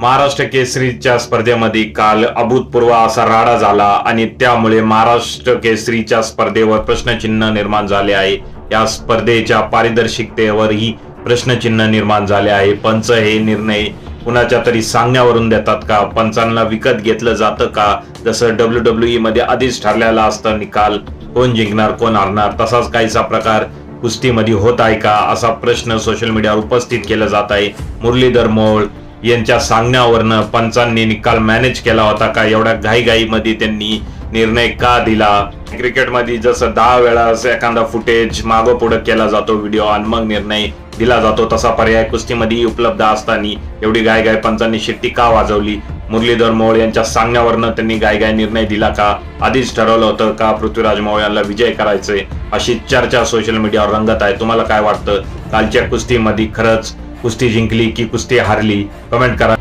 महाराष्ट्र केसरीच्या स्पर्धेमध्ये काल अभूतपूर्व असा राडा झाला आणि त्यामुळे महाराष्ट्र केसरीच्या स्पर्धेवर प्रश्नचिन्ह निर्माण झाले आहे. या स्पर्धेच्या पारदर्शकतेवरही प्रश्नचिन्ह निर्माण झाले आहे. पंच हे निर्णय कुणाच्या तरी सांगण्यावरून देतात का? पंचांना विकत घेतलं जातं का? जसं डब्ल्यू डब्ल्यू ई मध्ये आधीच ठरलेला असतं निकाल कोण जिंकणार कोण हरणार तसाच काहीसा प्रकार कुस्तीमध्ये होत आहे का? असा प्रश्न सोशल मीडियावर उपस्थित केला जात आहे. मुरलीधर मोहोळ यांच्या सांगण्यावरनं पंचांनी निकाल मॅनेज केला होता का? एवढ्या घाईघाईमध्ये त्यांनी निर्णय का दिला? क्रिकेटमध्ये जसं दहा वेळा असं एखादा फुटेज मागं पुढं केला जातो व्हिडिओ आणि मग निर्णय दिला जातो तसा पर्याय कुस्तीमध्ये उपलब्ध असताना एवढी गायगाय पंचांनी शिट्टी का वाजवली? मुरलीधर मोहोळ यांच्या सांगण्यावरनं त्यांनी गायगाय निर्णय दिला का? आधीच ठरवलं होतं का पृथ्वीराज मोहोळ यांना विजय करायचंय? अशी चर्चा सोशल मीडियावर रंगत आहे. तुम्हाला काय वाटतं? कालच्या कुस्तीमध्ये खरंच कुस्ती जिंकली की कुस्ती हारली कमेंट करा.